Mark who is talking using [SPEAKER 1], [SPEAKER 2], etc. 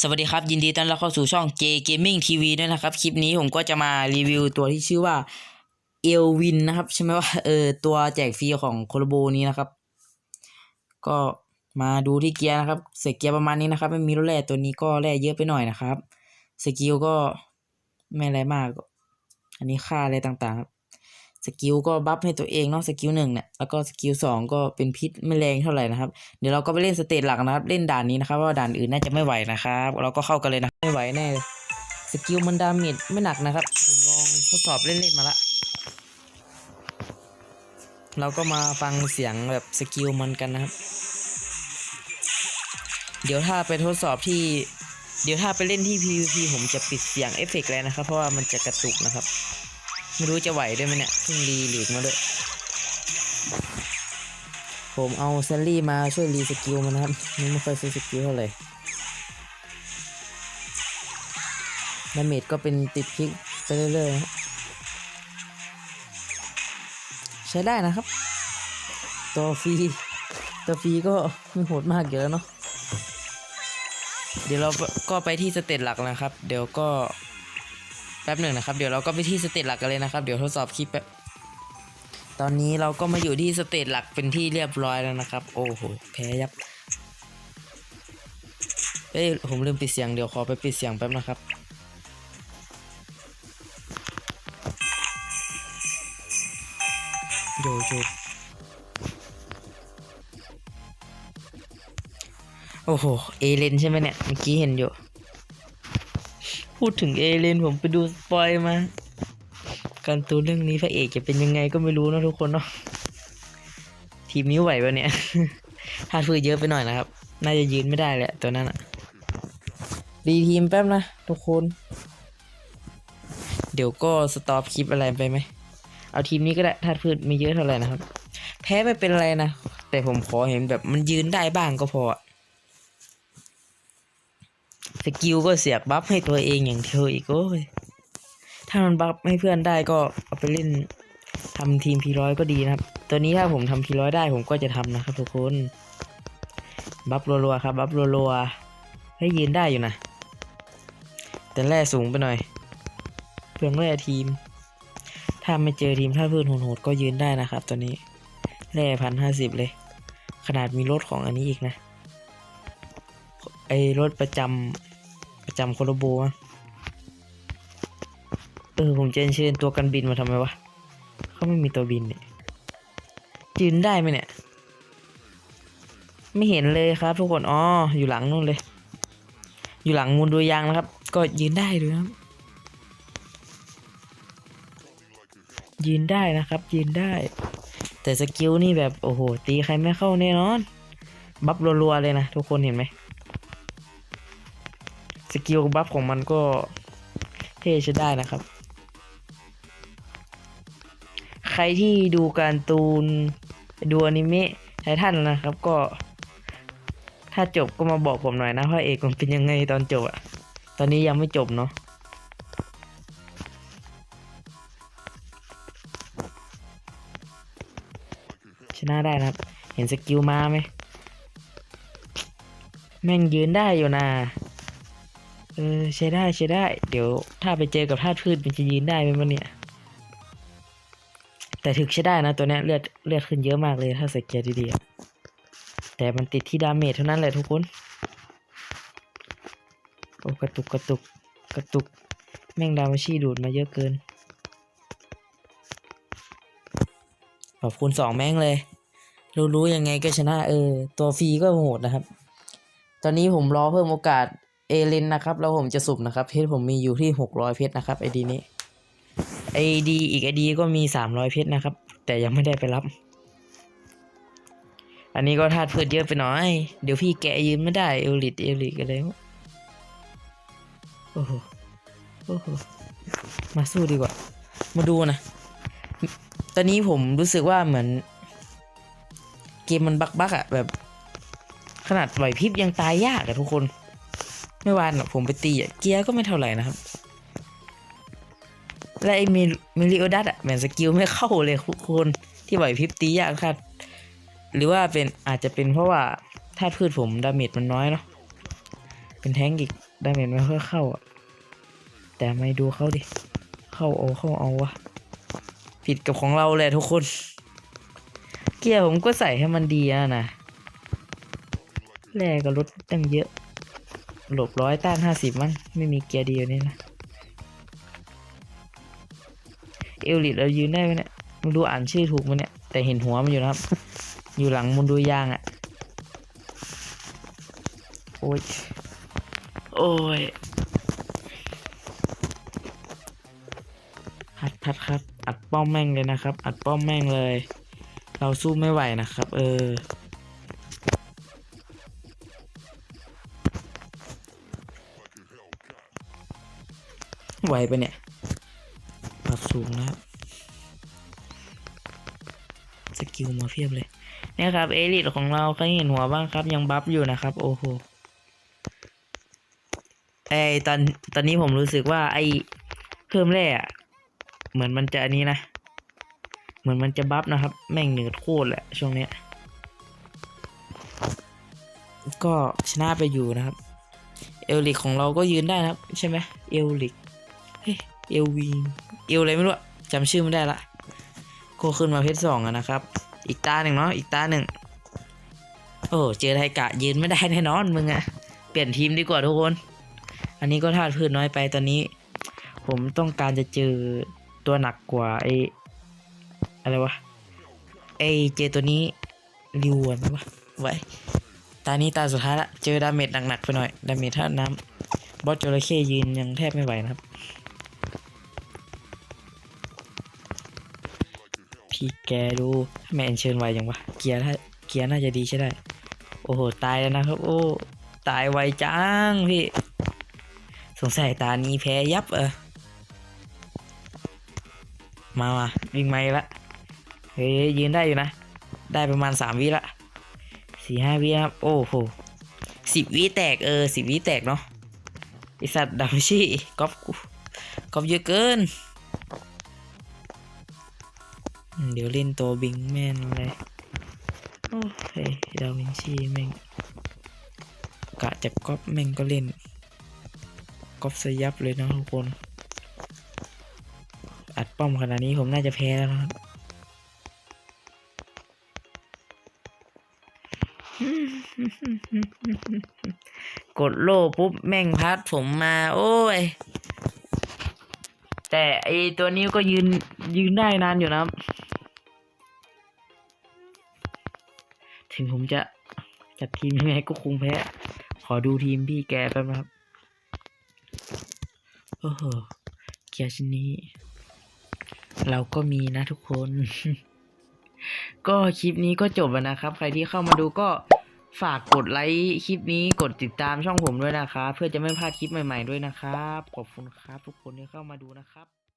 [SPEAKER 1] สวัสดีครับ ยินดีต้อนรับเข้าสู่ช่อง J Gaming TV ด้วยนะครับ คลิปนี้ผมก็จะมารีวิวตัวที่ชื่อว่าเอลวินนะครับ ใช่ไหมว่าเออตัวแจกฟรีของโคโลโบนี้นะครับ ก็มาดูที่เกียร์นะครับเสกเกียร์ประมาณนี้นะครับ ไม่มีรถแร่ตัวนี้ก็แร่เยอะไปหน่อยนะครับสกิลก็ไม่อะไรมาก อันนี้ค่าอะไรต่างๆครับ สกิลก็บัฟให้ตัวเองเนาะสกิลหนึ่งเนี่ยแล้วก็สกิลสองก็เป็นพิษไม่แรงเท่าไหร่นะครับ เดี๋ยวเราก็ไปเล่นสเตจหลักนะครับ เล่นด่านนี้นะครับเพราะว่าด่านอื่นน่าจะไม่ไหวนะครับ เราก็เข้ากันเลยนะไม่ไหวแน่สกิลมันดาเมจไม่หนักนะครับ ผมลองทดสอบเล่นๆมาละเราก็มาฟังเสียงแบบสกิลมันกันนะครับ เดี๋ยวถ้าไปทดสอบที่ เดี๋ยวถ้าไปเล่นที่ PVP ผมจะปิดเสียงเอฟเฟกต์เลยนะครับ เพราะว่ามันจะกระตุกนะครับ ไม่รู้จะไหวด้วยไหมเนี่ยเพิ่งรีลีกมาด้วย ผมเอาเซลลี่มาช่วยรีสกิลมันนะครับมันไม่ค่อยซื้อสกิลเท่าไหร่ดาเมจก็เป็นติดพิกไปเรื่อยๆ ใช้ได้นะครับ ตัวฟรีตัวฟรีก็ไม่โหดมากอยู่แล้วเนาะเดี๋ยวเราก็ไปที่สเตจหลักนะครับ เดี๋ยวก็ แป๊บหนึ่งนะครับ เดี๋ยวเราก็ไปที่สเตจหลักกันเลยนะครับ เดี๋ยวทดสอบคลิปแป๊บตอนนี้เราก็มาอยู่ที่สเตจหลักเป็นที่เรียบร้อยแล้วนะครับ โอ้โห แพ้ยับ เอ้ย ผมลืมปิดเสียง เดี๋ยวขอไปปิดเสียงแป๊บนะครับ โยโยโอ้โห เอเลนใช่ไหมเนี่ย เมื่อกี้เห็นอยู่ พูดถึงเอเลนผมไปดูสปอยมาการ์ตูนเรื่องนี้พระเอกจะเป็นยังไงก็ไม่รู้นะทุกคนเนาะทีมนี้ไหวปะเนี่ยถ้าฟื้นเยอะไปหน่อยนะครับ น่าจะยืนไม่ได้แหละตัวนั้นอะรีทีมแป๊บนะทุกคน เดี๋ยวก็สต็อปคลิปอะไรไปไหม เอาทีมนี้ก็ได้ถ้าพืชไม่เยอะเท่าไหร่นะครับ แพ้ไม่เป็นไรนะ แต่ผมขอเห็นแบบมันยืนได้บ้างก็พอ สกิลก็เสียกบัฟให้ตัวเองอย่างเธออีกโอ้ยถ้ามันบัฟให้เพื่อนได้ก็เอาไปเล่นทำทีมพีร้อยก็ดีนะครับ ตัวนี้ถ้าผมทำพีร้อยได้ผมก็จะทำนะครับทุกคน บัฟรัวๆครับ บัฟรัวๆให้ยืนได้อยู่นะ แต่แร่สูงไปหน่อย เพื่องแร่ทีม ถ้าไม่เจอทีมถ้าเพื่อนโหดๆก็ยืนได้นะครับ ตัวนี้ แร่พันห้าสิบเลย ขนาดมีรถของอันนี้อีกนะ ไอรถประจำ ประจำโคโลโบมั้งเออผมจะเชิญตัวกันบินมาทำไมวะเขาไม่มีตัวบินเนี่ยยืนได้ไหมเนี่ย ไม่เห็นเลยครับทุกคนอ๋ออยู่หลังนู่นเลย อยู่หลังมูลดูยางนะครับ ก็ยืนได้ด้วยนะครับยืนได้นะครับ ยืนได้ แต่สกิลนี่แบบโอ้โหตีใครไม่เข้าแน่นอน บัฟรัวๆเลยนะทุกคนเห็นไหม สกิลบัฟของมันก็เท่ใช้ได้นะครับ ใครที่ดูการ์ตูน ดูอนิเมะไททันนะครับก็ ถ้าจบก็มาบอกผมหน่อยนะว่าเอกมันเป็นยังไงตอนจบอะตอนนี้ยังไม่จบเนาะชนะได้นะครับ เห็นสกิลมาไหมแม่งยืนได้อยู่นะ เออใช้ได้ใช้ได้ เดี๋ยวถ้าไปเจอกับธาตุพืชมันจะยืนได้ไหมมันเนี่ย แต่ถึกใช้ได้นะตัวเนี้ยเลือดเลือดขึ้นเยอะมากเลยถ้าใส่เกียร์ดีๆแต่มันติดที่ดาเมจเท่านั้นแหละทุกคนโอ้กระตุกกระตุกกระตุกแม่งดามาชีดูดมาเยอะเกิน ขอบคุณสองแม่งเลย รู้รู้ยังไงก็ชนะเออ ตัวฟรีก็โหดนะครับ ตอนนี้ผมรอเพิ่มโอกาส เอเลนนะครับแล้วผมจะสุ่มนะครับเพชรผมมีอยู่ที่หกร้อยเพชรนะครับไอดีนี้ไอดีอีกไอดีก็มีสามร้อยเพชรนะครับ แต่ยังไม่ได้ไปรับ อันนี้ก็ธาตุพืชเยอะไปหน่อย เดี๋ยวพี่แกยืมไม่ได้เอลิตเอลิตอะไรวโอ้โหโอ้โหมาสู้ดีกว่า มาดูนะ ตอนนี้ผมรู้สึกว่าเหมือน เกมมันบักบักอะแบบ ขนาดไหวพริบยังตายยากอะทุกคน ไม่วานผมไปตีอะเกียร์ก็ไม่เท่าไหร่นะครับ และไอ้มลเมลิโอดัสอะแมนสกิลไม่เข้าเลยทุกคนที่ไหวพริบตียากครับ หรือว่าเป็นอาจจะเป็นเพราะว่าธาตุพืชผมดาเมจมันน้อยเนาะเป็นแท้งอีกดาเมจไม่ค่อยเข้าอะแต่ไม่ดูเข้าดิ เข้าเอาเข้าเอาวะผิดกับของเราแหละทุกคน เกียร์ผมก็ใส่ให้มันดีอะนะแรกก็ลดตั้งเยอะ หลบร้อยต้านห้าสิบมั้งไม่มีเกียร์ดีอยู่นี่นะเอลิตเรายืนได้ไหมเนี่ยไมึงดูอ่านชื่อถูกมั้ยเนี่ย แต่เห็นหัวมันอยู่นะครับ อยู่หลังมุนดูยางอะ่ะ โอ้ย โอ้ยพัดพัดครับอัดป้อมแม่งเลยนะครับ อัดป้อมแม่งเลย เราสู้ไม่ไหวนะครับ เออ ไหวปะเนี่ย ปรับสูงนะครับ สกิลมาเพียบเลย เนี่ยครับ เอลิทของเราใครเห็นหัวบ้างครับ ยังบัฟอยู่นะครับ โอ้โหไอตอนตอนนี้ผมรู้สึกว่าไอเพิ่มแร่อะเหมือนมันจะอันนี้นะ เหมือนมันจะบัฟนะครับ แม่งเหนืดโคตรแหละช่วงเนี้ยก็ชนะไปอยู่นะครับ เอลิกของเราก็ยืนได้นะครับ ใช่ไหมเอลลิก เอลวีเอลอะไรไม่รู้จำชื่อไม่ได้ละโคขึ้นมาเพชรสองนะครับ อีกตาหนึ่งเนาะอีกตาหนึ่งโอ้เจอไทกะยืนไม่ได้แน่นอนมึงอะเปลี่ยนทีมดีกว่าทุกคน อันนี้ก็ธาตุพืชน้อยไปตอนนี้ ผมต้องการจะเจอตัวหนักกว่าไออะไรวะไอเจอตัวนี้ริวอะวะไว้ตานี้ตาสุดท้ายละเจอดาเมจหนักๆไปหน่อยดาเมจท่าตุน้ำบอสจระเข้ยืนยังแทบไม่ไหวนะครับ พี่แกดูทำไมอันเชิญไวยังวะเกียร์ถ้าเกียร์น่าจะดีใช่ได้ โอ้โห ตายแล้วนะครับ โอ้ตายไวจังพี่ สงสัยตานี้แพ้ยับเออมามาวิ่งไม่ละเฮ้ยยืนได้อยู่นะ ได้ประมาณสามวิละสี่ห้าวิครับ โอ้โหสิบวิแตกเออสิบวิแตกเนาะไอสัตว์ดาวชี่ก๊อปกูก๊อปเยอะเกิน เดี๋ยวเล่นตัวบิงแม่นเลยโอ้ยดาวินชีแม่งกะจะก๊อปแม่งก็เล่นก๊อปสยับเลยนะทุกคน อัดป้อมขนาดนี้ผมน่าจะแพ้แล้วนะครับกดโล่ปุ๊บแม่งพัดผมมา โอ้ย แต่ไอตัวนี้ก็ยืนยืนได้นานอยู่นะครับ ถึงผมจะจัดทีมยังไงก็คงแพ้ ขอดูทีมพี่แกแป๊บนะครับโอ้โหเกียร์ชิ้นนี้ เราก็มีนะทุกคน ก็คลิปนี้ก็จบแล้วนะครับ ใครที่เข้ามาดูก็ฝากกดไลค์คลิปนี้กดติดตามช่องผมด้วยนะครับ เพื่อจะไม่พลาดคลิปใหม่ ๆด้วยนะครับ ขอบคุณครับ ทุกคนที่เข้ามาดูนะครับ